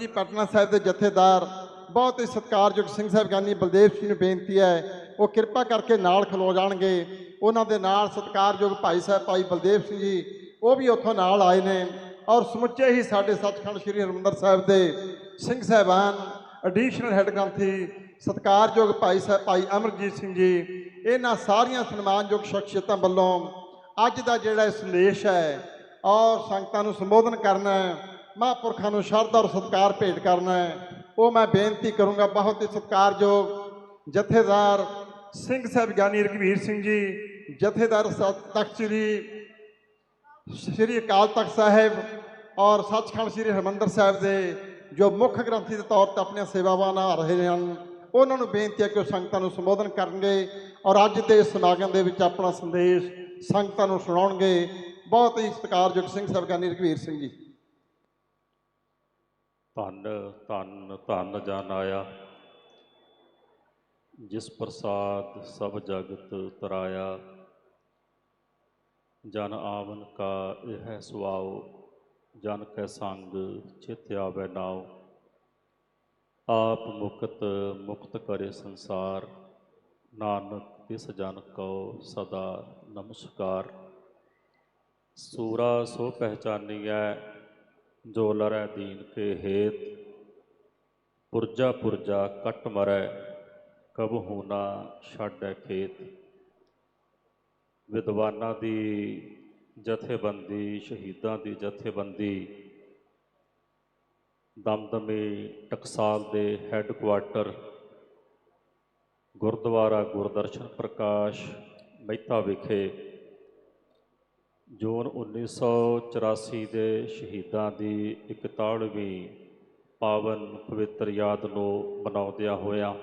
ਜੀ, ਪਟਨਾ ਸਾਹਿਬ ਦੇ ਜਥੇਦਾਰ ਬਹੁਤ ਹੀ ਸਤਿਕਾਰਯੋਗ ਸਿੰਘ ਸਾਹਿਬਾਨੀ ਬਲਦੇਵ ਸਿੰਘ ਨੂੰ ਬੇਨਤੀ ਹੈ, ਉਹ ਕਿਰਪਾ ਕਰਕੇ ਨਾਲ ਖਲੋ ਜਾਣਗੇ। ਉਹਨਾਂ ਦੇ ਨਾਲ ਸਤਿਕਾਰਯੋਗ ਭਾਈ ਸਾਹਿਬ, ਭਾਈ ਬਲਦੇਵ ਸਿੰਘ ਜੀ, ਉਹ ਵੀ ਉੱਥੋਂ ਨਾਲ ਆਏ ਨੇ ਔਰ ਸਮੁੱਚੇ ਹੀ ਸਾਡੇ ਸੱਚਖੰਡ ਸ੍ਰੀ ਹਰਿਮੰਦਰ ਸਾਹਿਬ ਦੇ ਸਿੰਘ ਸਾਹਿਬਾਨ ਐਡੀਸ਼ਨਲ ਹੈੱਡ ਗ੍ਰੰਥੀ, ਸਤਿਕਾਰਯੋਗ ਭਾਈ ਸਾਹਿਬ, ਭਾਈ ਅਮਰਜੀਤ ਸਿੰਘ ਜੀ, ਇਹਨਾਂ ਸਾਰੀਆਂ ਸਨਮਾਨਯੋਗ ਸ਼ਖਸੀਅਤਾਂ ਵੱਲੋਂ ਅੱਜ ਦਾ ਜਿਹੜਾ ਸੰਦੇਸ਼ ਹੈ ਔਰ ਸੰਗਤਾਂ ਨੂੰ ਸੰਬੋਧਨ ਕਰਨਾ ਮਹਾਂਪੁਰਖਾਂ ਨੂੰ ਸ਼ਰਧਾ ਔਰ ਸਤਿਕਾਰ ਭੇਟ ਕਰਨਾ ਹੈ। ਉਹ ਮੈਂ ਬੇਨਤੀ ਕਰੂੰਗਾ, ਬਹੁਤ ਹੀ ਸਤਿਕਾਰਯੋਗ ਜਥੇਦਾਰ ਸਿੰਘ ਸਾਹਿਬ ਗਿਆਨੀ ਰਘਵੀਰ ਸਿੰਘ ਜੀ, ਜਥੇਦਾਰ ਸ- ਤਖਤ ਸ੍ਰੀ ਸ੍ਰੀ ਅਕਾਲ ਤਖਤ ਸਾਹਿਬ ਔਰ ਸੱਚਖੰਡ ਸ੍ਰੀ ਹਰਿਮੰਦਰ ਸਾਹਿਬ ਦੇ ਜੋ ਮੁੱਖ ਗ੍ਰੰਥੀ ਦੇ ਤੌਰ ਤੇ ਆਪਣੀਆਂ ਸੇਵਾਵਾਂ ਨਿਭਾ ਰਹੇ ਹਨ, ਉਹਨਾਂ ਨੂੰ ਬੇਨਤੀ ਹੈ ਕਿ ਉਹ ਸੰਗਤਾਂ ਨੂੰ ਸੰਬੋਧਨ ਕਰਨਗੇ ਔਰ ਅੱਜ ਦੇ ਸਮਾਗਮ ਦੇ ਵਿੱਚ ਆਪਣਾ ਸੰਦੇਸ਼ ਸੰਗਤਾਂ ਨੂੰ ਸੁਣਾਉਣਗੇ। ਬਹੁਤ ਹੀ ਸਤਿਕਾਰਯੋਗ ਸਿੰਘ ਸਾਹਿਬ ਗਿਆਨੀ ਰਘਵੀਰ ਸਿੰਘ ਜੀ। ਧੰਨ ਧੰਨ ਧੰਨ ਜਨ ਆਇਆ। ਜਿਸ ਪ੍ਰਸਾਦ ਸਭ ਜਗਤ ਤਰਾਇਆ, ਜਨ ਆਵਨ ਕਾ ਇਹ ਸੁਆਓ, ਜਨ ਕੈ ਸੰਗ ਚਿਤ ਆਵੈ ਨਾਉ। ਆਪ ਮੁਕਤ ਮੁਕਤ ਕਰੇ ਸੰਸਾਰ, ਨਾਨਕ ਤਿਸ ਜਨ ਕਉ ਸਦਾ ਨਮਸਕਾਰ। ਸੂਰਾ ਸੋ ਪਹਿਚਾਨੀਐ ਜੋ ਲਰੈ ਦੀਨ ਕੇ ਹੇਤ, ਪੁਰਜਾ ਪੁਰਜਾ ਕਟ ਮਰੈ ਕਬਹੂ ਨਾ ਛਾੜੈ ਖੇਤ। ਵਿਦਵਾਨਾਂ ਦੀ ਜਥੇਬੰਦੀ, ਸ਼ਹੀਦਾਂ ਦੀ ਜਥੇਬੰਦੀ, ਦਮਦਮੇ ਟਕਸਾਲ ਦੇ ਹੈੱਡਕੁਆਰਟਰ ਗੁਰਦੁਆਰਾ ਗੁਰਦਰਸ਼ਨ ਪ੍ਰਕਾਸ਼, ਮਹਿਤਾ ਵਿਖੇ ਜੂਨ 1984 ਦੇ ਸ਼ਹੀਦਾਂ ਦੀ 41ਵੀਂ ਪਾਵਨ ਪਵਿੱਤਰ ਯਾਦ ਨੂੰ ਮਨਾਉਂਦਿਆਂ ਹੋਇਆ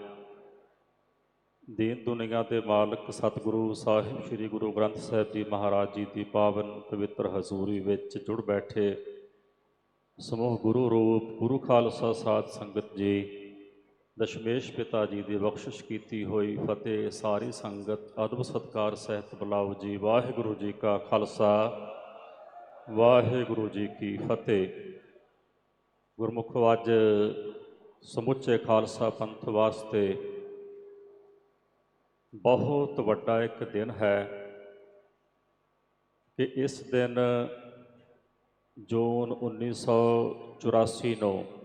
ਦੀਨ ਦੁਨੀਆ ਦੇ ਮਾਲਕ ਸਤਿਗੁਰੂ ਸਾਹਿਬ ਸ੍ਰੀ ਗੁਰੂ ਗ੍ਰੰਥ ਸਾਹਿਬ ਜੀ ਮਹਾਰਾਜ ਜੀ ਦੀ ਪਾਵਨ ਪਵਿੱਤਰ ਹਜ਼ੂਰੀ ਵਿੱਚ ਜੁੜ ਬੈਠੇ ਸਮੂਹ ਗੁਰੂ ਰੂਪ, ਗੁਰੂ ਖਾਲਸਾ ਸਾਧ ਸੰਗਤ ਜੀ ਦਸ਼ਮੇਸ਼ ਪਿਤਾ ਜੀ ਦੀ ਬਖਸ਼ਿਸ਼ ਕੀਤੀ ਹੋਈ ਫਤਿਹ, ਸਾਰੀ ਸੰਗਤ, ਅਦਬ ਸਤਕਾਰ ਸਹਿਤ ਬੁਲਾਓ ਜੀ। ਵਾਹਿਗੁਰੂ ਜੀ ਕਾ ਖਾਲਸਾ, ਵਾਹਿਗੁਰੂ ਜੀ ਕੀ ਫਤਿਹ। ਗੁਰਮੁਖੋ ਅੱਜ ਸਮੁੱਚੇ ਖਾਲਸਾ ਪੰਥ ਵਾਸਤੇ ਬਹੁਤ ਵੱਡਾ ਇੱਕ ਦਿਨ ਹੈ ਕਿ ਇਸ ਦਿਨ ਜੂਨ 1984 ਨੂੰ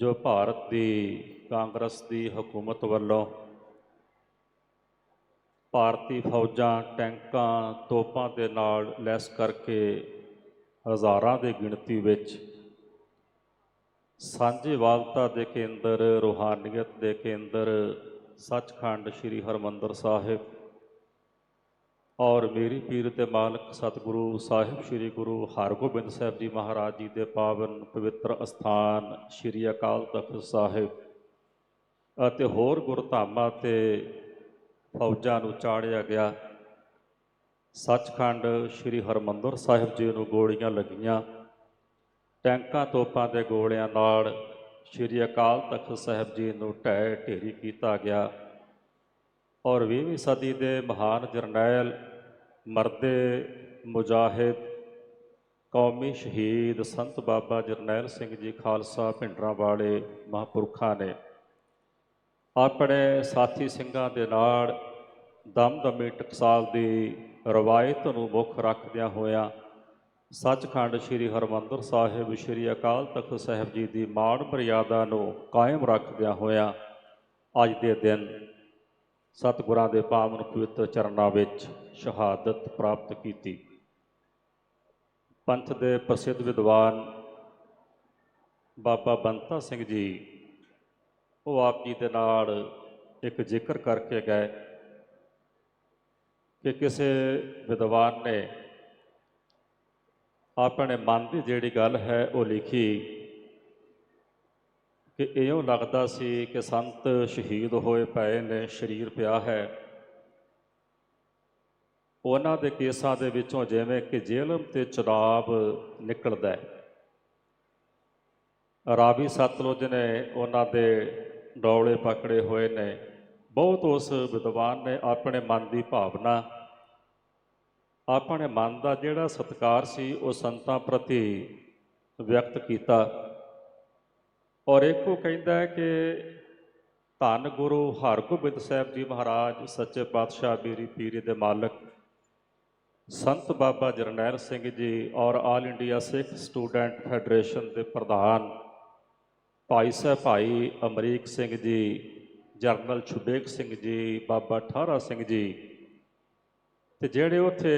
ਜੋ ਭਾਰਤ ਦੀ ਕਾਂਗਰਸ ਦੀ ਹਕੂਮਤ ਵੱਲੋਂ ਭਾਰਤੀ ਫੌਜਾਂ, ਟੈਂਕਾਂ, ਤੋਪਾਂ ਦੇ ਨਾਲ ਲੈਸ ਕਰਕੇ ਹਜ਼ਾਰਾਂ ਦੇ ਗਿਣਤੀ ਵਿੱਚ ਸਾਂਝੇਵਾਲਤਾ ਦੇ ਕੇਂਦਰ, ਰੂਹਾਨੀਅਤ ਦੇ ਕੇਂਦਰ ਸੱਚਖੰਡ ਸ੍ਰੀ ਹਰਮੰਦਰ ਸਾਹਿਬ ਔਰ ਮੇਰੀ ਪੀਰ ਤੇ ਮਾਲਕ ਸਤਿਗੁਰੂ ਸਾਹਿਬ ਸ੍ਰੀ ਗੁਰੂ ਹਰਗੋਬਿੰਦ ਸਾਹਿਬ ਜੀ ਮਹਾਰਾਜ ਜੀ ਦੇ ਪਾਵਨ ਪਵਿੱਤਰ ਅਸਥਾਨ ਸ੍ਰੀ ਅਕਾਲ ਤਖਤ ਸਾਹਿਬ ਅਤੇ ਹੋਰ ਗੁਰਧਾਮਾਂ ਤੇ ਫੌਜਾਂ ਨੂੰ ਚਾੜਿਆ ਗਿਆ। ਸੱਚਖੰਡ ਸ੍ਰੀ ਹਰਮੰਦਰ ਸਾਹਿਬ ਜੀ ਨੂੰ ਗੋਲੀਆਂ ਲੱਗੀਆਂ। ਟੈਂਕਾਂ ਤੋਪਾਂ ਦੇ ਗੋਲਿਆਂ ਨਾਲ ਸ੍ਰੀ ਅਕਾਲ ਤਖਤ ਸਾਹਿਬ ਜੀ ਨੂੰ ਢਹਿ ਢੇਰੀ ਕੀਤਾ ਗਿਆ। ਔਰ 20ਵੀਂ ਸਦੀ ਦੇ ਮਹਾਨ ਜਰਨੈਲ ਮਰਦੇ ਮੁਜਾਹਿਦ ਕੌਮੀ ਸ਼ਹੀਦ ਸੰਤ ਬਾਬਾ ਜਰਨੈਲ ਸਿੰਘ ਜੀ ਖਾਲਸਾ ਭਿੰਡਰਾਂ ਵਾਲੇ ਮਹਾਂਪੁਰਖਾਂ ਨੇ ਆਪਣੇ ਸਾਥੀ ਸਿੰਘਾਂ ਦੇ ਨਾਲ ਦਮਦਮੀ ਟਕਸਾਲ ਦੀ ਰਵਾਇਤ ਨੂੰ ਮੁੱਖ ਰੱਖਦਿਆਂ ਹੋਇਆਂ ਸੱਚਖੰਡ ਸ੍ਰੀ ਹਰਮੰਦਰ ਸਾਹਿਬ, ਸ੍ਰੀ ਅਕਾਲ ਤਖਤ ਸਾਹਿਬ ਜੀ ਦੀ ਮਾਣ ਮਰਿਆਦਾ ਨੂੰ ਕਾਇਮ ਰੱਖਦਿਆਂ ਹੋਇਆਂ ਅੱਜ ਦੇ ਦਿਨ ਸਤਿਗੁਰਾਂ ਦੇ ਪਾਵਨ ਪਵਿੱਤਰ ਚਰਨਾਂ ਵਿੱਚ ਸ਼ਹਾਦਤ ਪ੍ਰਾਪਤ ਕੀਤੀ। ਪੰਥ ਦੇ ਪ੍ਰਸਿੱਧ ਵਿਦਵਾਨ ਬਾਬਾ ਬੰਤਾ ਸਿੰਘ ਜੀ, ਉਹ ਆਪ ਜੀ ਦੇ ਨਾਲ ਇੱਕ ਜ਼ਿਕਰ ਕਰਕੇ ਗਏ ਕਿ ਕਿਸੇ ਵਿਦਵਾਨ ਨੇ ਆਪਣੇ ਮਨ ਦੀ ਜਿਹੜੀ ਗੱਲ ਹੈ ਉਹ ਲਿਖੀ। ਕਿ ਇਉਂ ਲੱਗਦਾ ਸੀ ਕਿ ਸੰਤ ਸ਼ਹੀਦ ਹੋਏ ਪਏ ਨੇ, ਸਰੀਰ ਪਿਆ ਹੈ। ਉਹਨਾਂ ਦੇ ਕੇਸਾਂ ਦੇ ਵਿੱਚੋਂ ਜਿਵੇਂ ਕਿ ਜੇਲਮ ਤੇ ਚਰਾਬ ਨਿਕਲਦਾ ਹੈ। ਰਾਵੀ ਸਤਲੁਜ ਨੇ ਉਹਨਾਂ ਦੇ ਡੌਲੇ ਪਕੜੇ ਹੋਏ ਨੇ। ਬਹੁਤ ਉਸ ਵਿਦਵਾਨ ਨੇ ਆਪਣੇ ਮਨ ਦੀ ਭਾਵਨਾ, ਆਪਣੇ ਮਨ ਦਾ ਜਿਹੜਾ ਸਤਕਾਰ ਸੀ, ਉਹ ਸੰਤਾਂ ਪ੍ਰਤੀ ਵਿਅਕਤ ਕੀਤਾ। ਔਰ ਇੱਕ ਉਹ ਕਹਿੰਦਾ ਕਿ ਧੰਨ ਗੁਰੂ ਹਰਗੋਬਿੰਦ ਸਾਹਿਬ ਜੀ ਮਹਾਰਾਜ, ਸੱਚੇ ਪਾਤਸ਼ਾਹ ਮੇਰੀ ਪੀਰੀ ਦੇ ਮਾਲਕ, ਸੰਤ ਬਾਬਾ ਜਰਨੈਲ ਸਿੰਘ ਜੀ ਔਰ all India Sikh student federation ਦੇ ਪ੍ਰਧਾਨ ਭਾਈ ਸਾਹਿਬ ਭਾਈ ਅਮਰੀਕ ਸਿੰਘ ਜੀ ਜਰਨਲ ਛੁਬੇਕ ਸਿੰਘ ਜੀ, ਬਾਬਾ ਠਾਰਾ ਸਿੰਘ ਜੀ ਤੇ ਜਿਹੜੇ ਉੱਥੇ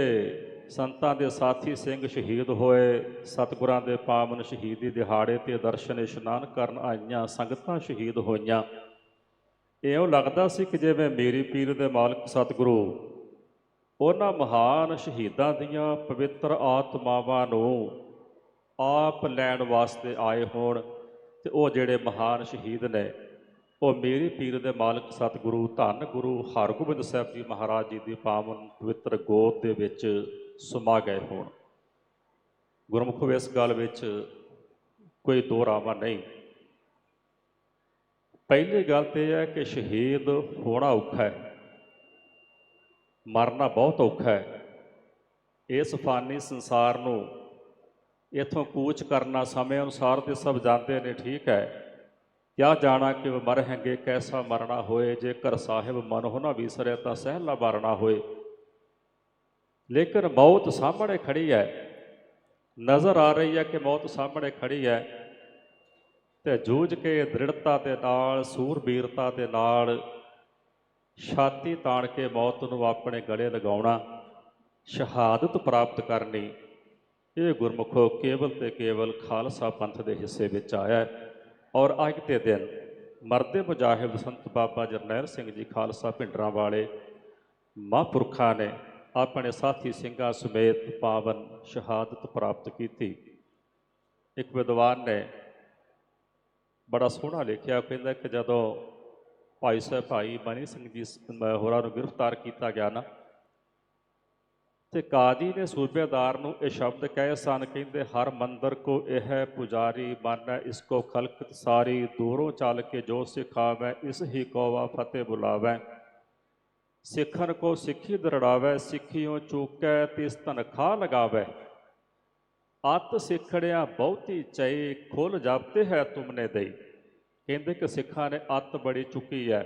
ਸੰਤਾਂ ਦੇ ਸਾਥੀ ਸਿੰਘ ਸ਼ਹੀਦ ਹੋਏ, ਸਤਿਗੁਰਾਂ ਦੇ ਪਾਵਨ ਸ਼ਹੀਦੀ ਦਿਹਾੜੇ ਤੇ ਦਰਸ਼ਨ ਇਸ਼ਨਾਨ ਕਰਨ ਆਈਆਂ ਸੰਗਤਾਂ ਸ਼ਹੀਦ ਹੋਈਆਂ। ਇਉਂ ਲੱਗਦਾ ਸੀ ਕਿ ਜਿਵੇਂ ਮੇਰੀ ਪੀਰ ਦੇ ਮਾਲਕ ਸਤਿਗੁਰੂ, ਉਹਨਾਂ ਮਹਾਨ ਸ਼ਹੀਦਾਂ ਦੀਆਂ ਪਵਿੱਤਰ ਆਤਮਾਵਾਂ ਨੂੰ ਆਪ ਲੈਣ ਵਾਸਤੇ ਆਏ ਹੋਣ ਤੇ ਉਹ ਜਿਹੜੇ ਮਹਾਨ ਸ਼ਹੀਦ ਨੇ, ਉਹ ਮੇਰੀ ਪੀਰ ਦੇ ਮਾਲਕ ਸਤਿਗੁਰੂ ਧੰਨ ਗੁਰੂ ਹਰਗੋਬਿੰਦ ਸਾਹਿਬ ਜੀ ਮਹਾਰਾਜ ਜੀ ਦੀ ਪਾਵਨ ਪਵਿੱਤਰ ਗੋਦ ਦੇ ਵਿੱਚ ਸਮਾ ਗਏ ਹੋਣ। ਗੁਰਮੁਖੋ ਇਸ ਗੱਲ ਵਿੱਚ ਕੋਈ ਦੋ ਰਾਵਾਂ ਨਹੀਂ। ਪਹਿਲੀ ਗੱਲ ਤੇ ਇਹ ਹੈ ਕਿ ਸ਼ਹੀਦ ਹੋਣਾ ਔਖਾ ਹੈ। ਮਰਨਾ ਬਹੁਤ ਔਖਾ ਹੈ। ਇਸ ਫਾਨੀ ਸੰਸਾਰ ਨੂੰ ਇਥੋਂ ਕੂਚ ਕਰਨਾ ਸਮੇਂ ਅਨੁਸਾਰ ਤੇ ਸਭ ਜਾਣਦੇ ਨੇ ਠੀਕ ਹੈ। ਕਿਆ ਜਾਣਾ ਕਿ ਮਰ ਹੈਗੇ, ਕੈਸਾ ਮਰਨਾ ਹੋਏ, ਜੇਕਰ ਸਾਹਿਬ ਮਨ ਹੋ ਨਾ ਵਿਸਰੇ ਤਾਂ ਸਹਿਲਾ ਮਰਨਾ ਹੋਏ। ਲੇਕਿਨ ਮੌਤ ਸਾਹਮਣੇ ਖੜੀ ਹੈ। ਨਜ਼ਰ ਆ ਰਹੀ ਹੈ ਕਿ ਮੌਤ ਸਾਹਮਣੇ ਖੜੀ ਹੈ ਤੇ ਜੂਝ ਕੇ ਦ੍ਰਿੜਤਾ ਦੇ ਨਾਲ, ਸੂਰਬੀਰਤਾ ਦੇ ਨਾਲ ਛਾਤੀ ਤਾਣ ਕੇ ਮੌਤ ਨੂੰ ਆਪਣੇ ਗਲੇ ਲਗਾਉਣਾ ਸ਼ਹਾਦਤ ਪ੍ਰਾਪਤ ਕਰਨੀ, ਇਹ ਗੁਰਮੁਖੋ ਕੇਵਲ ਤੇ ਕੇਵਲ ਖਾਲਸਾ ਪੰਥ ਦੇ ਹਿੱਸੇ ਵਿੱਚ ਆਇਆ ਔਰ ਅੱਜ ਦੇ ਦਿਨ ਮਰਦੇ ਮੁਜਾਹਿਦ ਸੰਤ ਬਾਬਾ ਜਰਨੈਲ ਸਿੰਘ ਜੀ ਖਾਲਸਾ ਭਿੰਡਰਾਂ ਵਾਲੇ ਮਹਾਂਪੁਰਖਾਂ ਨੇ ਆਪਣੇ ਸਾਥੀ ਸਿੰਘਾਂ ਸਮੇਤ ਪਾਵਨ ਸ਼ਹਾਦਤ ਪ੍ਰਾਪਤ ਕੀਤੀ। ਇੱਕ ਵਿਦਵਾਨ ਨੇ ਬੜਾ ਸੋਹਣਾ ਲਿਖਿਆ ਕਹਿੰਦਾ ਕਿ ਜਦੋਂ ਭਾਈ ਸਾਹਿਬ, ਭਾਈ ਮਨੀ ਸਿੰਘ ਜੀ ਹੋਰਾਂ ਨੂੰ ਗ੍ਰਿਫਤਾਰ ਕੀਤਾ ਗਿਆ ਨਾ, ਤੇ ਕਾਜੀ ਨੇ ਸੂਬੇਦਾਰ ਨੂੰ ਇਹ ਸ਼ਬਦ ਕਹੇ ਸਨ, ਕਹਿੰਦੇ, ਹਰ ਮੰਦਰ ਕੋ ਇਹ ਹੈ ਪੁਜਾਰੀ ਮਾਨੈ ਇਸ ਕੋ ਖਲਕਤ ਸਾਰੀ ਦੂਰੋਂ ਚੱਲ ਕੇ ਜੋ ਸਿਖਾਵੈ, ਇਸ ਹੀ ਕੋਵਾ ਫਤਿਹ ਬੁਲਾਵੈ। ਸਿੱਖਣ ਕੋ ਸਿੱਖੀ ਦਰੜਾਵੇ, ਸਿੱਖਿਓ ਚੂਕੈ ਤਿਸ ਤਨਖਾਹ ਲਗਾਵੈ। ਅਤ ਸਿੱਖੜਿਆ ਬਹੁਤੀ ਚਈ, ਖੁੱਲ ਜਾਪਤੇ ਹੈ ਤੁਮਨੇ ਦਈ। ਕਹਿੰਦੇ ਕਿ ਸਿੱਖਾਂ ਨੇ ਅੱਤ ਬੜੀ ਚੁੱਕੀ ਹੈ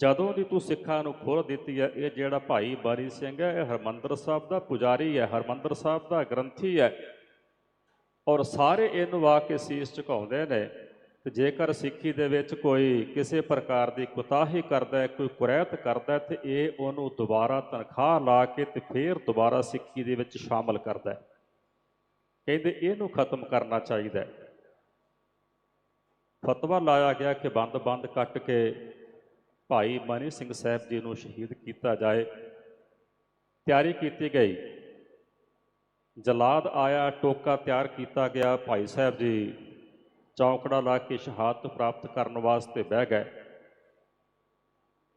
ਜਦੋਂ ਦੀ ਤੂੰ ਸਿੱਖਾਂ ਨੂੰ ਖੋਲ ਦਿੱਤੀ ਹੈ ਇਹ ਜਿਹੜਾ ਭਾਈ ਬਾਰੀ ਸਿੰਘ ਹੈ ਇਹ ਹਰਮੰਦਰ ਸਾਹਿਬ ਦਾ ਪੁਜਾਰੀ ਹੈ ਹਰਮੰਦਰ ਸਾਹਿਬ ਦਾ ਗ੍ਰੰਥੀ ਹੈ ਔਰ ਸਾਰੇ ਇਹਨੂੰ ਆ ਕੇ ਸੀਸ ਝੁਕਾਉਂਦੇ ਨੇ। ਤੇ ਜੇਕਰ ਸਿੱਖੀ ਦੇ ਵਿੱਚ ਕੋਈ ਕਿਸੇ ਪ੍ਰਕਾਰ ਦੀ ਕੁਤਾਹੀ ਕਰਦਾ ਹੈ, ਕੋਈ ਕੁਰੈਤ ਕਰਦਾ ਹੈ, ਤੇ ਇਹ ਉਹਨੂੰ ਦੁਬਾਰਾ ਤਨਖਾਹ ਲਾ ਕੇ ਤੇ ਫੇਰ ਦੁਬਾਰਾ ਸਿੱਖੀ ਦੇ ਵਿੱਚ ਸ਼ਾਮਲ ਕਰਦਾ ਹੈ। ਕਹਿੰਦੇ ਇਹਨੂੰ ਖਤਮ ਕਰਨਾ ਚਾਹੀਦਾ ਹੈ। ਫਤਵਾ ਲਾਇਆ ਗਿਆ ਕਿ ਬੰਦ-ਬੰਦ ਕੱਟ ਕੇ ਭਾਈ ਮਨੀ ਸਿੰਘ ਸਾਹਿਬ ਜੀ ਨੂੰ ਸ਼ਹੀਦ ਕੀਤਾ ਜਾਏ। ਤਿਆਰੀ ਕੀਤੀ ਗਈ। ਜਲਾਦ ਆਇਆ, ਟੋਕਾ ਤਿਆਰ ਕੀਤਾ ਗਿਆ। ਭਾਈ ਸਾਹਿਬ ਜੀ ਚੌਂਕੜਾ ਲਾ ਕੇ ਸ਼ਹਾਦਤ ਪ੍ਰਾਪਤ ਕਰਨ ਵਾਸਤੇ ਬਹਿ ਗਏ।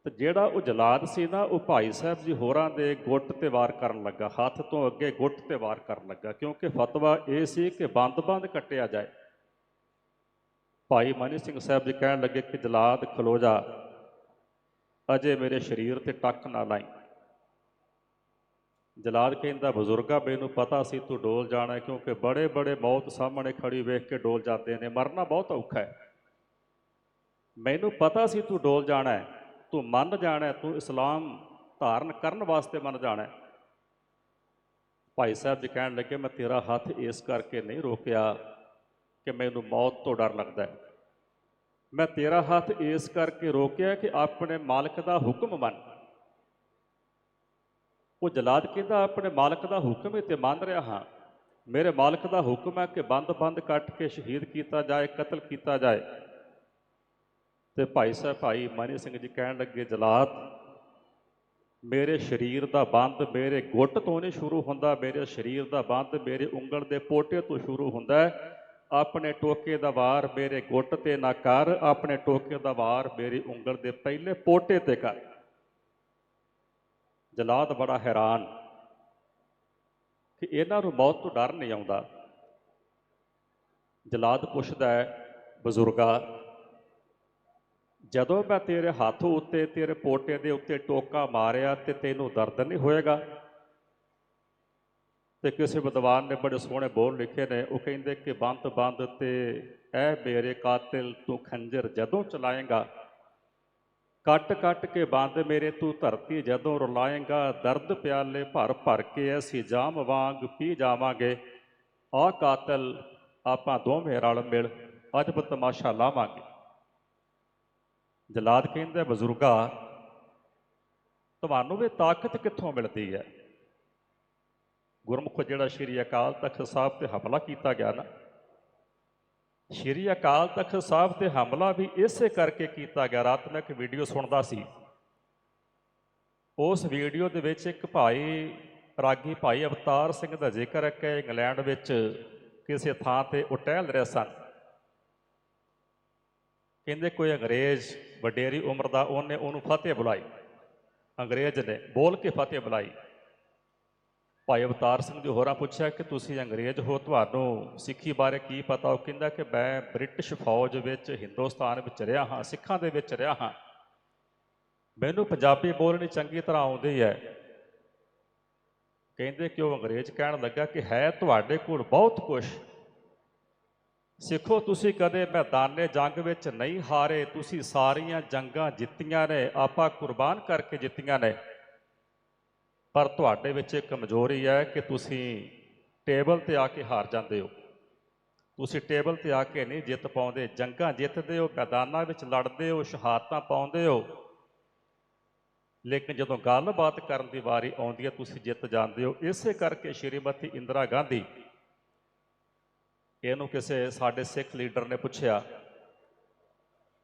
ਤੇ ਜਿਹੜਾ ਉਹ ਜਲਾਦ ਸੀ ਨਾ, ਉਹ ਭਾਈ ਸਾਹਿਬ ਜੀ ਹੋਰਾਂ ਦੇ ਗੁੱਟ ਤੇ ਵਾਰ ਕਰਨ ਲੱਗਾ, ਹੱਥ ਤੋਂ ਅੱਗੇ ਗੁੱਟ ਤੇ ਵਾਰ ਕਰਨ ਲੱਗਾ, ਕਿਉਂਕਿ ਫਤਵਾ ਇਹ ਸੀ ਕਿ ਬੰਦ-ਬੰਦ ਕੱਟਿਆ ਜਾਏ। ਭਾਈ ਮਨੀ ਸਿੰਘ ਸਾਹਿਬ ਜੀ ਕਹਿਣ ਲੱਗੇ ਕਿ ਜਲਾਦ ਖਲੋ ਜਾ ਅਜੇ ਮੇਰੇ ਸਰੀਰ ਤੇ ਟੱਕ ਨਾ ਲਾਈ। ਜਲਾਦ ਕਹਿੰਦਾ ਬਜ਼ੁਰਗਾ, ਮੈਨੂੰ ਪਤਾ ਸੀ ਤੂੰ ਡੋਲ ਜਾਣਾ ਕਿਉਂਕਿ ਬੜੇ ਬੜੇ ਮੌਤ ਸਾਹਮਣੇ ਖੜੀ ਵੇਖ ਕੇ ਡੋਲ ਜਾਂਦੇ ਨੇ। ਮਰਨਾ ਬਹੁਤ ਔਖਾ ਹੈ। ਮੈਨੂੰ ਪਤਾ ਸੀ ਤੂੰ ਡੋਲ ਜਾਣਾ ਹੈ। ਤੂੰ ਮੰਨ ਜਾਣਾ ਤੂੰ ਇਸਲਾਮ ਧਾਰਨ ਕਰਨ ਵਾਸਤੇ ਮੰਨ ਜਾਣਾ ਭਾਈ ਸਾਹਿਬ ਜੀ ਕਹਿਣ ਲੱਗੇ, ਮੈਂ ਤੇਰਾ ਹੱਥ ਇਸ ਕਰਕੇ ਨਹੀਂ ਰੋਕਿਆ ਕਿ ਮੈਨੂੰ ਮੌਤ ਤੋਂ ਡਰ ਲੱਗਦਾ ਹੈ। ਮੈਂ ਤੇਰਾ ਹੱਥ ਇਸ ਕਰਕੇ ਰੋਕਿਆ ਕਿ ਆਪਣੇ ਮਾਲਕ ਦਾ ਹੁਕਮ ਮੰਨ। ਉਹ ਜਲਾਦ ਕਹਿੰਦਾ, ਆਪਣੇ ਮਾਲਕ ਦਾ ਹੁਕਮ ਹੀ ਤੇ ਮੰਨ ਰਿਹਾ ਹਾਂ। ਮੇਰੇ ਮਾਲਕ ਦਾ ਹੁਕਮ ਹੈ ਕਿ ਬੰਦ-ਬੰਦ ਕੱਟ ਕੇ ਸ਼ਹੀਦ ਕੀਤਾ ਜਾਏ, ਕਤਲ ਕੀਤਾ ਜਾਏ। ਤੇ ਭਾਈ ਸਾਹਿਬ ਭਾਈ ਮਨੀ ਸਿੰਘ ਜੀ ਕਹਿਣ ਲੱਗੇ, ਜਲਾਦ, ਮੇਰੇ ਸਰੀਰ ਦਾ ਬੰਦ ਮੇਰੇ ਗੁੱਟ ਤੋਂ ਨਹੀਂ ਸ਼ੁਰੂ ਹੁੰਦਾ, ਮੇਰੇ ਸਰੀਰ ਦਾ ਬੰਦ ਮੇਰੇ ਉਂਗਲ ਦੇ ਪੋਟੇ ਤੋਂ ਸ਼ੁਰੂ ਹੁੰਦਾ ਹੈ। ਆਪਣੇ ਟੋਕੇ ਦਾ ਵਾਰ ਮੇਰੇ ਗੁੱਟ ਤੇ ਨਾ ਕਰ, ਆਪਣੇ ਟੋਕੇ ਦਾ ਵਾਰ ਮੇਰੀ ਉਂਗਲ ਦੇ ਪਹਿਲੇ ਪੋਟੇ ਤੇ ਕਰ। ਜਲਾਦ ਬੜਾ ਹੈਰਾਨ ਕਿ ਇਹਨਾਂ ਨੂੰ ਮੌਤ ਤੋਂ ਡਰ ਨਹੀਂ ਆਉਂਦਾ। ਜਲਾਦ ਪੁੱਛਦਾ ਹੈ, ਬਜ਼ੁਰਗਾ, ਜਦੋਂ ਮੈਂ ਤੇਰੇ ਹੱਥ ਉੱਤੇ, ਤੇਰੇ ਪੋਟੇ ਦੇ ਉੱਤੇ ਟੋਕਾ ਮਾਰਿਆ ਤੇ ਤੈਨੂੰ ਦਰਦ ਨਹੀਂ ਹੋਏਗਾ? ਤੇ ਕਿਸੇ ਵਿਦਵਾਨ ਨੇ ਬੜੇ ਸੋਹਣੇ ਬੋਲ ਲਿਖੇ ਨੇ, ਉਹ ਕਹਿੰਦੇ ਕਿ ਬੰਦ ਬੰਦ ਤੇ ਐ ਮੇਰੇ ਕਾਤਿਲ ਤੂੰ ਖੰਜਰ ਜਦੋਂ ਚਲਾਏਗਾ ਕੱਟ ਕੱਟ ਕੇ ਬੰਦ ਮੇਰੇ ਤੂੰ ਧਰਤੀ ਜਦੋਂ ਰੁਲਾਏਗਾ, ਦਰਦ ਪਿਆਲੇ ਭਰ ਭਰ ਕੇ ਅਸੀਂ ਜਾਮ ਵਾਂਗ ਪੀ ਜਾਵਾਂਗੇ। ਆ ਕਾਤਲ ਆਪਾਂ ਦੋਵੇਂ ਰਲ ਮਿਲ ਅਜਬ ਤਮਾਸ਼ਾ ਲਾਵਾਂਗੇ। ਜਲਾਦ ਕਹਿੰਦਾ, ਬਜ਼ੁਰਗਾ, ਤੁਹਾਨੂੰ ਵੀ ਤਾਕਤ ਕਿੱਥੋਂ ਮਿਲਦੀ ਹੈ? ਗੁਰਮੁਖ ਜਿਹੜਾ ਸ਼੍ਰੀ ਅਕਾਲ ਤਖਤ ਸਾਹਿਬ ਤੇ ਹਮਲਾ ਕੀਤਾ ਗਿਆ ਨਾ ਸ਼੍ਰੀ ਅਕਾਲ ਤਖਤ ਸਾਹਿਬ ਤੇ ਹਮਲਾ ਵੀ ਇਸੇ ਕਰਕੇ ਕੀਤਾ ਗਿਆ। ਰਾਤ ਮੈਂ ਇੱਕ ਵੀਡੀਓ ਸੁਣਦਾ ਸੀ। ਉਸ ਵੀਡੀਓ ਦੇ ਵਿੱਚ ਇੱਕ ਭਾਈ, ਰਾਗੀ ਭਾਈ ਅਵਤਾਰ ਸਿੰਘ ਦਾ ਜ਼ਿਕਰ ਹੈ ਕਿ ਇੰਗਲੈਂਡ ਵਿੱਚ ਕਿਸੇ ਥਾਂ ਤੇ ਉਹ ਟਹਿਲ ਰਹੇ ਸਨ। ਕਹਿੰਦੇ ਕੋਈ ਅੰਗਰੇਜ਼ ਵਡੇਰੀ ਉਮਰ ਦਾ ਉਹਨੇ ਉਹਨੂੰ ਫਤਿਹ ਬੁਲਾਈ। ਅੰਗਰੇਜ਼ ਨੇ ਬੋਲ ਕੇ ਫਤਿਹ ਬੁਲਾਈ। ਭਾਈ ਅਵਤਾਰ ਸਿੰਘ ਜੀ ਹੋਰਾਂ ਪੁੱਛਿਆ ਕਿ ਤੁਸੀਂ ਅੰਗਰੇਜ਼ ਹੋ, ਤੁਹਾਨੂੰ ਸਿੱਖੀ ਬਾਰੇ ਕੀ ਪਤਾ? ਉਹ ਕਹਿੰਦਾ ਕਿ ਮੈਂ ਬ੍ਰਿਟਿਸ਼ ਫੌਜ ਵਿੱਚ ਹਿੰਦੁਸਤਾਨ ਵਿੱਚ ਰਿਹਾ ਹਾਂ, ਸਿੱਖਾਂ ਦੇ ਵਿੱਚ ਰਿਹਾ ਹਾਂ। ਮੈਨੂੰ ਪੰਜਾਬੀ ਬੋਲਣੀ ਚੰਗੀ ਤਰ੍ਹਾਂ ਆਉਂਦੀ ਹੈ। ਕਹਿੰਦੇ ਕਿ ਉਹ ਅੰਗਰੇਜ਼ ਕਹਿਣ ਲੱਗਾ ਕਿ ਹੈ, ਤੁਹਾਡੇ ਕੋਲ ਬਹੁਤ ਕੁਝ ਸਿੱਖੋ, ਤੁਸੀਂ ਕਦੇ ਮੈਦਾਨੇ ਜੰਗ ਵਿੱਚ ਨਹੀਂ ਹਾਰੇ, ਤੁਸੀਂ ਸਾਰੀਆਂ ਜੰਗਾਂ ਜਿੱਤੀਆਂ ਨੇ, ਆਪਾਂ ਕੁਰਬਾਨ ਕਰਕੇ ਜਿੱਤੀਆਂ ਨੇ। ਪਰ ਤੁਹਾਡੇ ਵਿੱਚ ਇੱਕ ਕਮਜ਼ੋਰੀ ਹੈ ਕਿ ਤੁਸੀਂ ਟੇਬਲ ਤੇ ਆ ਕੇ ਹਾਰ ਜਾਂਦੇ ਹੋ। ਤੁਸੀਂ ਟੇਬਲ ਤੇ ਆ ਕੇ ਨਹੀਂ ਜਿੱਤ ਪਾਉਂਦੇ, ਜੰਗਾਂ ਜਿੱਤਦੇ ਹੋ, ਮੈਦਾਨਾਂ ਵਿੱਚ ਲੜਦੇ ਹੋ, ਸ਼ਹਾਦਤਾਂ ਪਾਉਂਦੇ ਹੋ। ਲੇਕਿਨ ਜਦੋਂ ਗੱਲਬਾਤ ਕਰਨ ਦੀ ਵਾਰੀ ਆਉਂਦੀ ਹੈ, ਤੁਸੀਂ ਜਿੱਤ ਜਾਂਦੇ ਹੋ। ਇਸੇ ਕਰਕੇ ਸ਼੍ਰੀਮਤੀ ਇੰਦਰਾ ਗਾਂਧੀ ਇਹਨੂੰ ਕਿਸੇ ਸਾਡੇ ਸਿੱਖ ਲੀਡਰ ਨੇ ਪੁੱਛਿਆ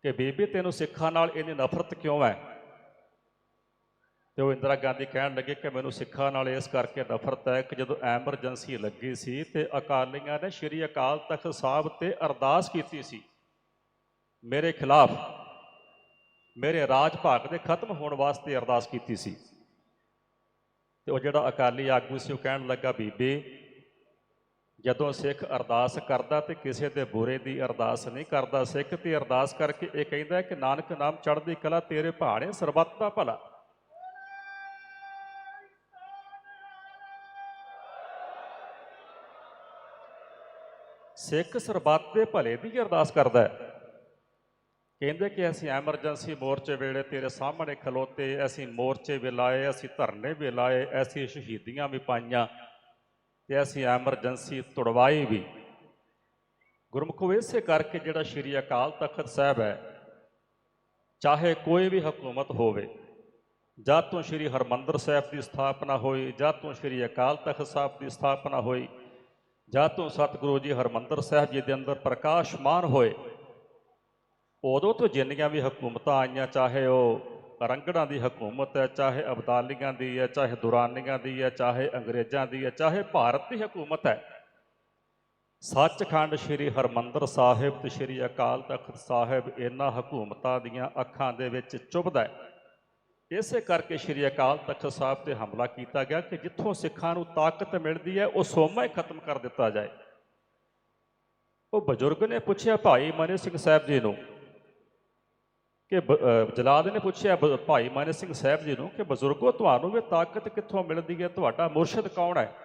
ਕਿ ਬੀਬੀ ਤੈਨੂੰ ਸਿੱਖਾਂ ਨਾਲ ਇੰਨੀ ਨਫ਼ਰਤ ਕਿਉਂ ਹੈ? ਤੇ ਉਹ ਇੰਦਰਾ ਗਾਂਧੀ ਕਹਿਣ ਲੱਗੇ ਕਿ ਮੈਨੂੰ ਸਿੱਖਾਂ ਨਾਲ ਇਸ ਕਰਕੇ ਨਫ਼ਰਤ ਹੈ ਕਿ ਜਦੋਂ ਐਮਰਜੈਂਸੀ ਲੱਗੀ ਸੀ ਤੇ ਅਕਾਲੀਆਂ ਨੇ ਸ਼੍ਰੀ ਅਕਾਲ ਤਖਤ ਸਾਹਿਬ ਤੇ ਅਰਦਾਸ ਕੀਤੀ ਸੀ, ਮੇਰੇ ਖਿਲਾਫ ਮੇਰੇ ਰਾਜ ਭਾਗ ਦੇ ਖਤਮ ਹੋਣ ਵਾਸਤੇ ਅਰਦਾਸ ਕੀਤੀ ਸੀ। ਤੇ ਉਹ ਜਿਹੜਾ ਅਕਾਲੀ ਆਗੂ ਸੀ, ਉਹ ਕਹਿਣ ਲੱਗਾ, ਬੀਬੀ, ਜਦੋਂ ਸਿੱਖ ਅਰਦਾਸ ਕਰਦਾ ਤੇ ਕਿਸੇ ਦੇ ਬੁਰੇ ਦੀ ਅਰਦਾਸ ਨਹੀਂ ਕਰਦਾ, ਸਿੱਖ ਤੇ ਅਰਦਾਸ ਕਰਕੇ ਇਹ ਕਹਿੰਦਾ ਕਿ ਨਾਨਕ ਨਾਮ ਚੜ੍ਹਦੀ ਕਲਾ ਤੇਰੇ ਭਾਣੇ ਸਰਬੱਤ ਦਾ ਭਲਾ। ਸਿੱਖ ਸਰਬੱਤ ਦੇ ਭਲੇ ਦੀ ਅਰਦਾਸ ਕਰਦਾ ਹੈ। ਕਹਿੰਦੇ ਕਿ ਅਸੀਂ ਐਮਰਜੈਂਸੀ ਮੋਰਚੇ ਵੇਲੇ ਤੇਰੇ ਸਾਹਮਣੇ ਖਲੋਤੇ, ਅਸੀਂ ਮੋਰਚੇ ਵੀ ਲਾਏ, ਅਸੀਂ ਧਰਨੇ ਵੀ ਲਾਏ ਅਸੀਂ ਸ਼ਹੀਦੀਆਂ ਵੀ ਪਾਈਆਂ ਤੇ ਅਸੀਂ ਐਮਰਜੈਂਸੀ ਤੁੜਵਾਈ ਵੀ। ਗੁਰਮੁਖੋ, ਇਸੇ ਕਰਕੇ ਜਿਹੜਾ ਸ਼੍ਰੀ ਅਕਾਲ ਤਖਤ ਸਾਹਿਬ ਹੈ, ਚਾਹੇ ਕੋਈ ਵੀ ਹਕੂਮਤ ਹੋਵੇ ਜਦ ਤੋਂ ਸ਼੍ਰੀ ਹਰਮੰਦਰ ਸਾਹਿਬ ਦੀ ਸਥਾਪਨਾ ਹੋਈ ਜਦ ਤੋਂ ਸ਼੍ਰੀ ਅਕਾਲ ਤਖਤ ਸਾਹਿਬ ਦੀ ਸਥਾਪਨਾ ਹੋਈ ਜਦ ਤੋਂ ਸਤਿਗੁਰੂ ਜੀ ਹਰਮੰਦਰ ਸਾਹਿਬ ਜੀ ਦੇ ਅੰਦਰ ਪ੍ਰਕਾਸ਼ਮਾਨ ਹੋਏ, ਉਦੋਂ ਤੋਂ ਜਿੰਨੀਆਂ ਵੀ ਹਕੂਮਤਾਂ ਆਈਆਂ, ਚਾਹੇ ਉਹ ਰੰਗੜਾਂ ਦੀ ਹਕੂਮਤ ਹੈ, ਚਾਹੇ ਅਬਦਾਲੀਆਂ ਦੀ ਹੈ, ਚਾਹੇ ਦੁਰਾਨੀਆਂ ਦੀ ਹੈ, ਚਾਹੇ ਅੰਗਰੇਜ਼ਾਂ ਦੀ ਹੈ, ਚਾਹੇ ਭਾਰਤ ਦੀ ਹਕੂਮਤ ਹੈ, ਸੱਚਖੰਡ ਸ੍ਰੀ ਹਰਮੰਦਰ ਸਾਹਿਬ ਤੇ ਸ੍ਰੀ ਅਕਾਲ ਤਖਤ ਸਾਹਿਬ ਇਹਨਾਂ ਹਕੂਮਤਾਂ ਦੀਆਂ ਅੱਖਾਂ ਦੇ ਵਿੱਚ ਚੁਭਦਾ ਹੈ। ਇਸੇ ਕਰਕੇ ਸ੍ਰੀ ਅਕਾਲ ਤਖਤ ਸਾਹਿਬ ਤੇ ਹਮਲਾ ਕੀਤਾ ਗਿਆ ਕਿ ਜਿੱਥੋਂ ਸਿੱਖਾਂ ਨੂੰ ਤਾਕਤ ਮਿਲਦੀ ਹੈ, ਉਹ ਸੋਮਾ ਹੀ ਖਤਮ ਕਰ ਦਿੱਤਾ ਜਾਏ। ਉਹ ਬਜ਼ੁਰਗ ਨੇ ਪੁੱਛਿਆ, ਭਾਈ ਮਨੀ ਸਿੰਘ ਸਾਹਿਬ ਜੀ ਨੂੰ ਕਿ ਬ- ਜਲਾਦ ਨੇ ਪੁੱਛਿਆ, ਬ- ਭਾਈ ਮਨੀ ਸਿੰਘ ਸਾਹਿਬ ਜੀ ਨੂੰ ਕਿ ਬਜ਼ੁਰਗੋ, ਤੁਹਾਨੂੰ ਵੀ ਤਾਕਤ ਕਿੱਥੋਂ ਮਿਲਦੀ ਹੈ? ਤੁਹਾਡਾ ਮੁਰਸ਼ਿਦ ਕੌਣ ਹੈ?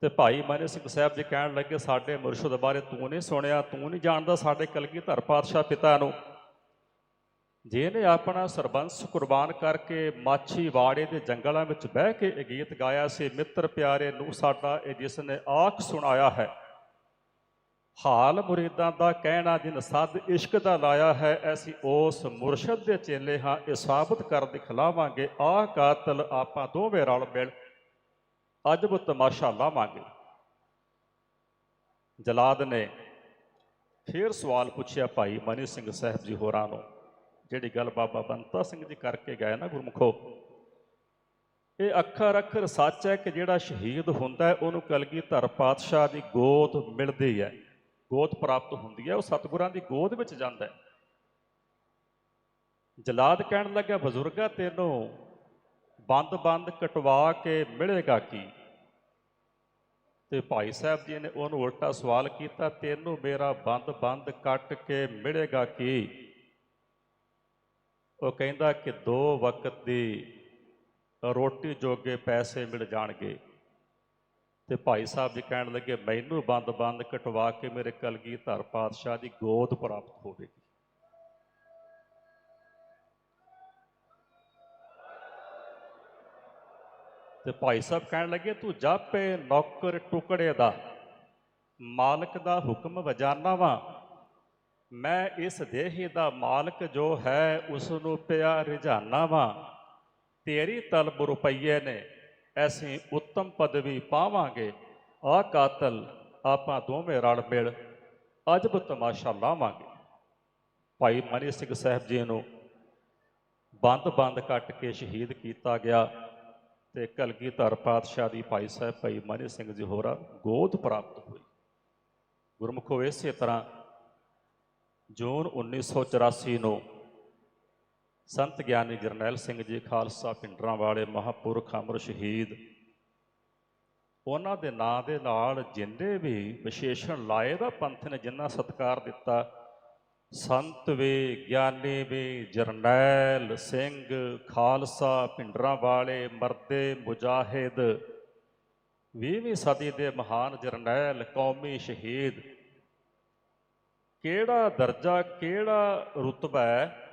ਤੇ ਭਾਈ ਮਨੀ ਸਿੰਘ ਸਾਹਿਬ ਜੀ ਕਹਿਣ ਲੱਗੇ, ਸਾਡੇ ਮੁਰਸ਼ਿਦ ਬਾਰੇ ਤੂੰ ਨਹੀਂ ਸੁਣਿਆ, ਤੂੰ ਨਹੀਂ ਜਾਣਦਾ ਸਾਡੇ ਕਲਗੀਧਰ ਪਾਤਸ਼ਾਹ ਪਿਤਾ ਨੂੰ। ਜਿਹਨੇ ਆਪਣਾ ਸਰਬੰਸ ਕੁਰਬਾਨ ਕਰਕੇ ਮਾਛੀਵਾੜੇ ਦੇ ਜੰਗਲਾਂ ਵਿੱਚ ਬਹਿ ਕੇ ਇਹ ਗੀਤ ਗਾਇਆ ਸੀ, ਮਿੱਤਰ ਪਿਆਰੇ ਨੂੰ ਸਾਡਾ, ਇਹ ਜਿਸ ਨੇ ਆਖ ਸੁਣਾਇਆ ਹੈ। ਹਾਲ ਮੁਰੀਦਾਂ ਦਾ ਕਹਿਣਾ ਜਿਨ ਸਦ ਇਸ਼ਕ ਦਾ ਲਾਇਆ ਹੈ ਐਸੀ ਉਸ ਮੁਰਸ਼ਦ ਦੇ ਚੇਲੇ ਹਾਂ, ਇਹ ਸਾਬਤ ਕਰ ਦਿਖਲਾਵਾਂਗੇ, ਆਹ ਕਾਤਲ ਆਪਾਂ ਦੋਵੇਂ ਰਲ ਮਿਲ, ਅਜਬ ਤਮਾਸ਼ਾ ਲਾਵਾਂਗੇ। ਜਲਾਦ ਨੇ ਫੇਰ ਸਵਾਲ ਪੁੱਛਿਆ ਭਾਈ ਮਨੀ ਸਿੰਘ ਸਾਹਿਬ ਜੀ ਹੋਰਾਂ ਨੂੰ ਜਿਹੜੀ ਗੱਲ ਬਾਬਾ ਬੰਤਾ ਸਿੰਘ ਜੀ ਕਰਕੇ ਗਏ ਨਾ ਗੁਰਮੁਖੋ, ਇਹ ਅੱਖਰ ਅੱਖਰ ਸੱਚ ਹੈ ਕਿ ਜਿਹੜਾ ਸ਼ਹੀਦ ਹੁੰਦਾ ਹੈ, ਉਹਨੂੰ ਕਲਗੀਧਰ ਪਾਤਸ਼ਾਹ ਦੀ ਗੋਦ ਮਿਲਦੀ ਹੈ। ਗੋਦ ਪ੍ਰਾਪਤ ਹੁੰਦੀ ਹੈ, ਉਹ ਸਤਿਗੁਰਾਂ ਦੀ ਗੋਦ ਵਿੱਚ ਜਾਂਦਾ ਹੈ। ਜਲਾਦ ਕਹਿਣ ਲੱਗਾ ਬਜ਼ੁਰਗਾ, ਤੈਨੂੰ ਬੰਦ-ਬੰਦ ਕਟਵਾ ਕੇ ਮਿਲੇਗਾ ਕੀ? ਤੇ ਭਾਈ ਸਾਹਿਬ ਜੀ ਨੇ ਉਹਨੂੰ ਉਲਟਾ ਸਵਾਲ ਕੀਤਾ, ਤੈਨੂੰ ਮੇਰਾ ਬੰਦ-ਬੰਦ ਕੱਟ ਕੇ ਮਿਲੇਗਾ ਕੀ? ਉਹ ਕਹਿੰਦਾ ਕਿ ਦੋ ਵਕਤ ਦੀ ਰੋਟੀ ਜੋਗੇ ਪੈਸੇ ਮਿਲ ਜਾਣਗੇ। ਤੇ ਭਾਈ ਸਾਹਿਬ ਜੀ ਕਹਿਣ ਲੱਗੇ, ਮੈਨੂੰ ਬੰਦ ਬੰਦ ਕਟਵਾ ਕੇ ਮੇਰੇ ਕਲਗੀਧਰ ਪਾਤਸ਼ਾਹ ਦੀ ਗੋਦ ਪ੍ਰਾਪਤ ਹੋਵੇਗੀ। ਤੇ ਭਾਈ ਸਾਹਿਬ ਕਹਿਣ ਲੱਗੇ, ਤੂੰ ਜਾਪੇ ਨੌਕਰ ਟੁਕੜੇ ਦਾ ਮਾਲਕ ਦਾ ਹੁਕਮ ਵਜਾਨਾ ਵਾਂ। ਮੈਂ ਇਸ ਦੇਹੀ ਦਾ ਮਾਲਕ ਜੋ ਹੈ ਉਸ ਨੂੰ ਪਿਆ ਰੁਝਾਨਾ ਵਾਂ। ਤੇਰੀ ਤਲਬ ਰੁਪਈਏ ਨੇ ਐਸੀ ਉੱਤਮ ਪਦਵੀ ਪਾਵਾਂਗੇ। ਆ ਕਾਤਲ, ਆਪਾਂ ਦੋਵੇਂ ਰਲ ਮਿਲ ਅਜਬ ਤਮਾਸ਼ਾ ਲਾਵਾਂਗੇ। ਭਾਈ ਮਨੀ ਸਿੰਘ ਸਾਹਿਬ ਜੀ ਨੂੰ ਬੰਦ-ਬੰਦ ਕੱਟ ਕੇ ਸ਼ਹੀਦ ਕੀਤਾ ਗਿਆ ਤੇ ਕਲਗੀਧਰ ਪਾਤਸ਼ਾਹ ਦੀ ਭਾਈ ਸਾਹਿਬ ਭਾਈ ਮਨੀ ਸਿੰਘ ਜੀ ਹੋਰਾਂ ਗੋਦ ਪ੍ਰਾਪਤ ਹੋਈ। ਗੁਰਮੁਖੋ ਇਸੇ ਤਰ੍ਹਾਂ ਜੂਨ 1984 ਨੂੰ ਸੰਤ ਗਿਆਨੀ ਜਰਨੈਲ ਸਿੰਘ ਜੀ ਖਾਲਸਾ ਪਿੰਡਰਾਂ ਵਾਲੇ ਮਹਾਪੁਰਖ ਅਮਰ ਸ਼ਹੀਦ ਉਹਨਾਂ ਦੇ ਨਾਂ ਦੇ ਨਾਲ ਜਿੰਨੇ ਵੀ ਵਿਸ਼ੇਸ਼ਣ ਲਾਏ ਦਾ ਪੰਥ ਨੇ, ਜਿੰਨਾ ਸਤਕਾਰ ਦਿੱਤਾ, ਸੰਤ ਵੀ, ਗਿਆਨੀ ਵੀ, ਜਰਨੈਲ ਸਿੰਘ ਖਾਲਸਾ ਪਿੰਡਰਾਂ ਵਾਲੇ ਮਰਦੇ ਮੁਜਾਹਿਦ 20ਵੀਂ ਸਦੀ ਦੇ ਮਹਾਨ ਜਰਨੈਲ ਕੌਮੀ ਸ਼ਹੀਦ ਕਿਹੜਾ ਦਰਜਾ, ਕਿਹੜਾ ਰੁਤਬਾ ਹੈ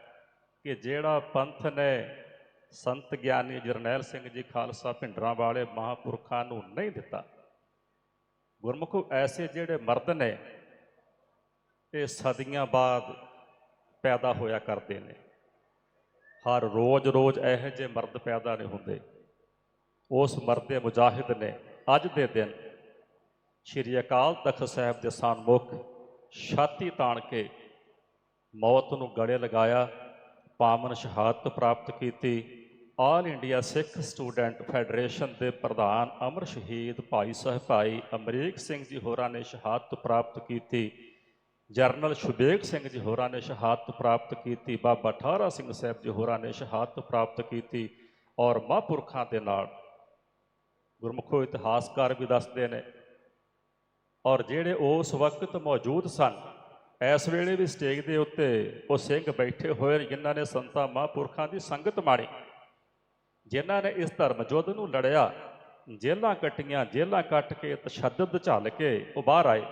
ਕਿ ਜਿਹੜਾ ਪੰਥ ਨੇ ਸੰਤ ਗਿਆਨੀ ਜਰਨੈਲ ਸਿੰਘ ਜੀ ਖਾਲਸਾ ਭਿੰਡਰਾਂ ਵਾਲੇ ਮਹਾਪੁਰਖਾਂ ਨੂੰ ਨਹੀਂ ਦਿੱਤਾ? ਗੁਰਮੁਖੋ, ਐਸੇ ਜਿਹੜੇ ਮਰਦ ਨੇ, ਇਹ ਸਦੀਆਂ ਬਾਅਦ ਪੈਦਾ ਹੋਇਆ ਕਰਦੇ ਨੇ। ਹਰ ਰੋਜ਼-ਰੋਜ਼ ਇਹੋ ਜਿਹੇ ਮਰਦ ਪੈਦਾ ਨਹੀਂ ਹੁੰਦੇ। ਉਸ ਮਰਦੇ ਮੁਜਾਹਿਦ ਨੇ ਅੱਜ ਦੇ ਦਿਨ ਸ਼੍ਰੀ ਅਕਾਲ ਤਖਤ ਸਾਹਿਬ ਦੇ ਸਨਮੁਖ ਛਾਤੀ ਤਾਣ ਕੇ ਮੌਤ ਨੂੰ ਗਲੇ ਲਗਾਇਆ, ਪਾਵਨ ਸ਼ਹਾਦਤ ਪ੍ਰਾਪਤ ਕੀਤੀ। All India Sikh student federation ਦੇ ਪ੍ਰਧਾਨ ਅਮਰ ਸ਼ਹੀਦ ਭਾਈ ਸਾਹਿਬ ਭਾਈ ਅਮਰੀਕ ਸਿੰਘ ਜੀ ਹੋਰਾਂ ਨੇ ਸ਼ਹਾਦਤ ਪ੍ਰਾਪਤ ਕੀਤੀ। ਜਰਨਲ ਸ਼ੁਬੇਗ ਸਿੰਘ ਜੀ ਹੋਰਾਂ ਨੇ ਸ਼ਹਾਦਤ ਪ੍ਰਾਪਤ ਕੀਤੀ। ਬਾਬਾ ਠਾਰਾ ਸਿੰਘ ਸਾਹਿਬ ਜੀ ਹੋਰਾਂ ਨੇ ਸ਼ਹਾਦਤ ਪ੍ਰਾਪਤ ਕੀਤੀ ਔਰ ਮਹਾਂਪੁਰਖਾਂ ਦੇ ਨਾਲ ਗੁਰਮੁਖੋ ਇਤਿਹਾਸਕਾਰ ਵੀ ਦੱਸਦੇ ਨੇ ਔਰ ਜਿਹੜੇ ਉਸ ਵਕਤ ਮੌਜੂਦ ਸਨ, ਇਸ ਵੇਲੇ ਵੀ ਸਟੇਜ ਦੇ ਉੱਤੇ ਉਹ ਸਿੰਘ ਬੈਠੇ ਹੋਏ ਜਿਨ੍ਹਾਂ ਨੇ ਸੰਤਾਂ ਮਹਾਂਪੁਰਖਾਂ ਦੀ ਸੰਗਤ ਮਾਣੀ ਜਿਨ੍ਹਾਂ ਨੇ ਇਸ ਧਰਮ ਯੁੱਧ ਨੂੰ ਲੜਿਆ ਜੇਲਾਂ ਕੱਟੀਆਂ ਜੇਲਾਂ ਕੱਟ ਕੇ ਤਸ਼ੱਦਦ ਝੱਲ ਕੇ ਉਹ ਬਾਹਰ ਆਏ।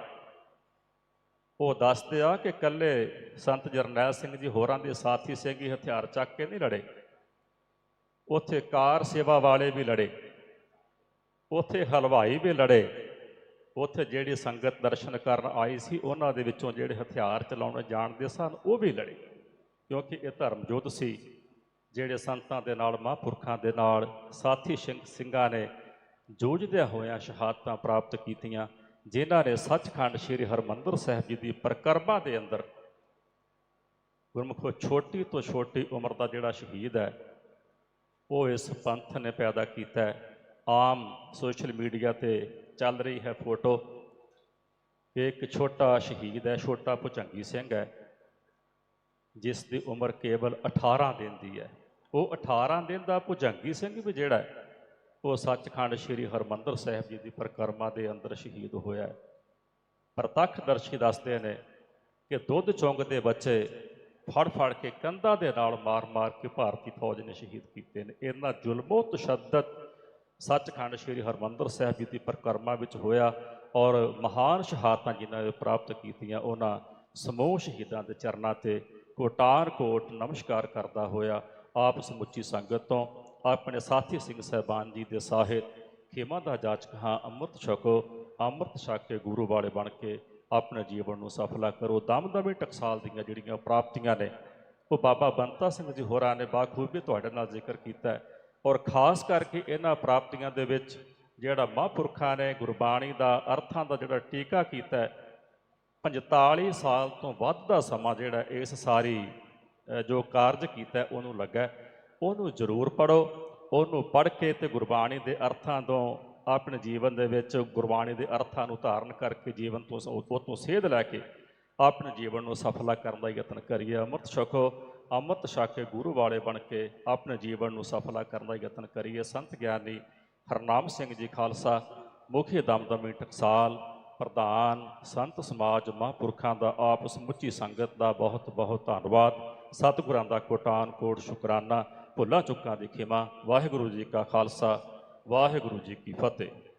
ਉਹ ਦੱਸਦੇ ਆ ਕਿ ਕੱਲੇ ਸੰਤ ਜਰਨੈਲ ਸਿੰਘ ਜੀ ਹੋਰਾਂ ਦੇ ਸਾਥੀ ਸਿੰਘ ਹੀ ਹਥਿਆਰ ਚੱਕ ਕੇ ਨਹੀਂ ਲੜੇ। ਉੱਥੇ ਕਾਰ ਸੇਵਾ ਵਾਲੇ ਵੀ ਲੜੇ। ਉੱਥੇ ਹਲਵਾਈ ਵੀ ਲੜੇ। ਉੱਥੇ ਜਿਹੜੀ ਸੰਗਤ ਦਰਸ਼ਨ ਕਰਨ ਆਈ ਸੀ, ਉਹਨਾਂ ਦੇ ਵਿੱਚੋਂ ਜਿਹੜੇ ਹਥਿਆਰ ਚਲਾਉਣੇ ਜਾਣਦੇ ਸਨ, ਉਹ ਵੀ ਲੜੇ। ਕਿਉਂਕਿ ਇਹ ਧਰਮ ਯੁੱਧ ਸੀ। ਜਿਹੜੇ ਸੰਤਾਂ ਦੇ ਨਾਲ, ਮਹਾਂਪੁਰਖਾਂ ਦੇ ਨਾਲ, ਸਾਥੀ ਸਿੰਘ, ਸਿੰਘਾਂ ਨੇ ਜੂਝਦਿਆਂ ਹੋਇਆਂ ਸ਼ਹਾਦਤਾਂ ਪ੍ਰਾਪਤ ਕੀਤੀਆਂ, ਜਿਨ੍ਹਾਂ ਨੇ ਸੱਚਖੰਡ ਸ੍ਰੀ ਹਰਮੰਦਰ ਸਾਹਿਬ ਜੀ ਦੀ ਪ੍ਰਕਰਮਾ ਦੇ ਅੰਦਰ ਗੁਰਮੁਖੋ ਛੋਟੀ ਤੋਂ ਛੋਟੀ ਉਮਰ ਦਾ ਜਿਹੜਾ ਸ਼ਹੀਦ ਹੈ, ਉਹ ਇਸ ਪੰਥ ਨੇ ਪੈਦਾ ਕੀਤਾ ਹੈ। ਆਮ ਸੋਸ਼ਲ ਮੀਡੀਆ ਤੇ ਚੱਲ ਰਹੀ ਹੈ ਫੋਟੋ। ਇੱਕ ਛੋਟਾ ਸ਼ਹੀਦ ਹੈ, ਛੋਟਾ ਭੁਜੰਗੀ ਸਿੰਘ ਹੈ, ਜਿਸ ਦੀ ਉਮਰ ਕੇਵਲ 18 ਦਿਨ ਦੀ ਹੈ। ਉਹ 18 ਦਿਨ ਦਾ ਭੁਜੰਗੀ ਸਿੰਘ ਵੀ ਜਿਹੜਾ ਹੈ, ਉਹ ਸੱਚਖੰਡ ਸ੍ਰੀ ਹਰਮੰਦਰ ਸਾਹਿਬ ਜੀ ਦੀ ਪ੍ਰਕਰਮਾ ਦੇ ਅੰਦਰ ਸ਼ਹੀਦ ਹੋਇਆ ਹੈ। ਪ੍ਰਤੱਖ ਦਰਸ਼ੀ ਦੱਸਦੇ ਨੇ ਕਿ ਦੁੱਧ ਚੁੰਗਦੇ ਬੱਚੇ ਫੜ ਫੜ ਕੇ ਕੰਧਾਂ ਦੇ ਨਾਲ ਮਾਰ-ਮਾਰ ਕੇ ਭਾਰਤੀ ਫੌਜ ਨੇ ਸ਼ਹੀਦ ਕੀਤੇ ਨੇ। ਇਹਨਾਂ ਜ਼ੁਲਮੋ ਤਸ਼ੱਦਦ ਸੱਚਖੰਡ ਸ੍ਰੀ ਹਰਮੰਦਰ ਸਾਹਿਬ ਜੀ ਦੀ ਪ੍ਰਕਰਮਾ ਵਿੱਚ ਹੋਇਆ ਔਰ ਮਹਾਨ ਸ਼ਹਾਦਤਾਂ ਜਿਨ੍ਹਾਂ ਨੇ ਪ੍ਰਾਪਤ ਕੀਤੀਆਂ, ਉਹਨਾਂ ਸਮੂਹ ਸ਼ਹੀਦਾਂ ਦੇ ਚਰਨਾਂ ਤੇ ਕੋਟਾਰ ਕੋਟ ਨਮਸਕਾਰ ਕਰਦਾ ਹੋਇਆ ਆਪ ਸਮੁੱਚੀ ਸੰਗਤ ਤੋਂ, ਆਪਣੇ ਸਾਥੀ ਸਿੰਘ ਸਹਿਬਾਨ ਜੀ ਦੇ ਸਾਹਿਤ, ਖੇਮਾ ਦਾ ਜਾਚਕ ਹਾਂ, ਅੰਮ੍ਰਿਤ ਛਕੋ, ਅੰਮ੍ਰਿਤ ਛਕ ਕੇ ਗੁਰੂ ਵਾਲੇ ਬਣ ਕੇ ਆਪਣੇ ਜੀਵਨ ਨੂੰ ਸਫਲਾ ਕਰੋ। ਦਮਦਮੇ ਟਕਸਾਲ ਦੀਆਂ ਜਿਹੜੀਆਂ ਪ੍ਰਾਪਤੀਆਂ ਨੇ, ਉਹ ਬਾਬਾ ਬੰਤਾ ਸਿੰਘ ਜੀ ਹੋਰਾਂ ਨੇ ਬਾਖੂਬੀ ਤੁਹਾਡੇ ਨਾਲ ਜ਼ਿਕਰ ਕੀਤਾ ਹੈ। ਔਰ ਖਾਸ ਕਰਕੇ ਇਹਨਾਂ ਪ੍ਰਾਪਤੀਆਂ ਦੇ ਵਿੱਚ ਜਿਹੜਾ ਮਹਾਂਪੁਰਖਾਂ ਨੇ ਗੁਰਬਾਣੀ ਦਾ, ਅਰਥਾਂ ਦਾ ਜਿਹੜਾ ਟੀਕਾ ਕੀਤਾ ਹੈ 45 ਸਾਲ ਤੋਂ ਵੱਧ ਦਾ ਸਮਾਂ ਜਿਹੜਾ ਇਸ ਸਾਰੀ ਜੋ ਕਾਰਜ ਕੀਤਾ ਉਹਨੂੰ ਲੱਗਾ ਉਹਨੂੰ ਜ਼ਰੂਰ ਪੜੋ ਉਹਨੂੰ ਪੜ੍ਹ ਕੇ ਤੇ ਗੁਰਬਾਣੀ ਦੇ ਅਰਥਾਂ ਤੋਂ, ਆਪਣੇ ਜੀਵਨ ਦੇ ਵਿੱਚ ਗੁਰਬਾਣੀ ਦੇ ਅਰਥਾਂ ਨੂੰ ਧਾਰਨ ਕਰਕੇ ਜੀਵਨ ਤੋਂ ਉਹ ਤੋਂ ਸੇਧ ਲੈ ਕੇ ਆਪਣੇ ਜੀਵਨ ਨੂੰ ਸਫਲਾ ਕਰਨ ਦਾ ਯਤਨ ਕਰੀਏ। ਅੰਮ੍ਰਿਤ ਛਕੋ। ਅੰਮ੍ਰਿਤ ਛਕ ਕੇ ਗੁਰੂ ਵਾਲੇ ਬਣ ਕੇ ਆਪਣੇ ਜੀਵਨ ਨੂੰ ਸਫਲਾ ਕਰਨ ਦਾ ਯਤਨ ਕਰੀਏ। ਸੰਤ ਗਿਆਨੀ ਹਰਨਾਮ ਸਿੰਘ ਜੀ ਖਾਲਸਾ, ਮੁਖੀ ਦਮਦਮੀ ਟਕਸਾਲ ਪ੍ਰਧਾਨ, ਸੰਤ ਸਮਾਜ ਮਹਾਂਪੁਰਖਾਂ ਦਾ ਆਪ ਸਮੁੱਚੀ ਸੰਗਤ ਦਾ ਬਹੁਤ ਬਹੁਤ ਧੰਨਵਾਦ। ਸਤਿਗੁਰਾਂ ਦਾ ਕੋਟਾਨ ਕੋਟ ਸ਼ੁਕਰਾਨਾ। ਭੁੱਲਾਂ ਚੁੱਕਾਂ ਦੀ ਖਿਮਾ। ਵਾਹਿਗੁਰੂ ਜੀ ਕਾ ਖਾਲਸਾ, ਵਾਹਿਗੁਰੂ ਜੀ ਕੀ ਫਤਿਹ।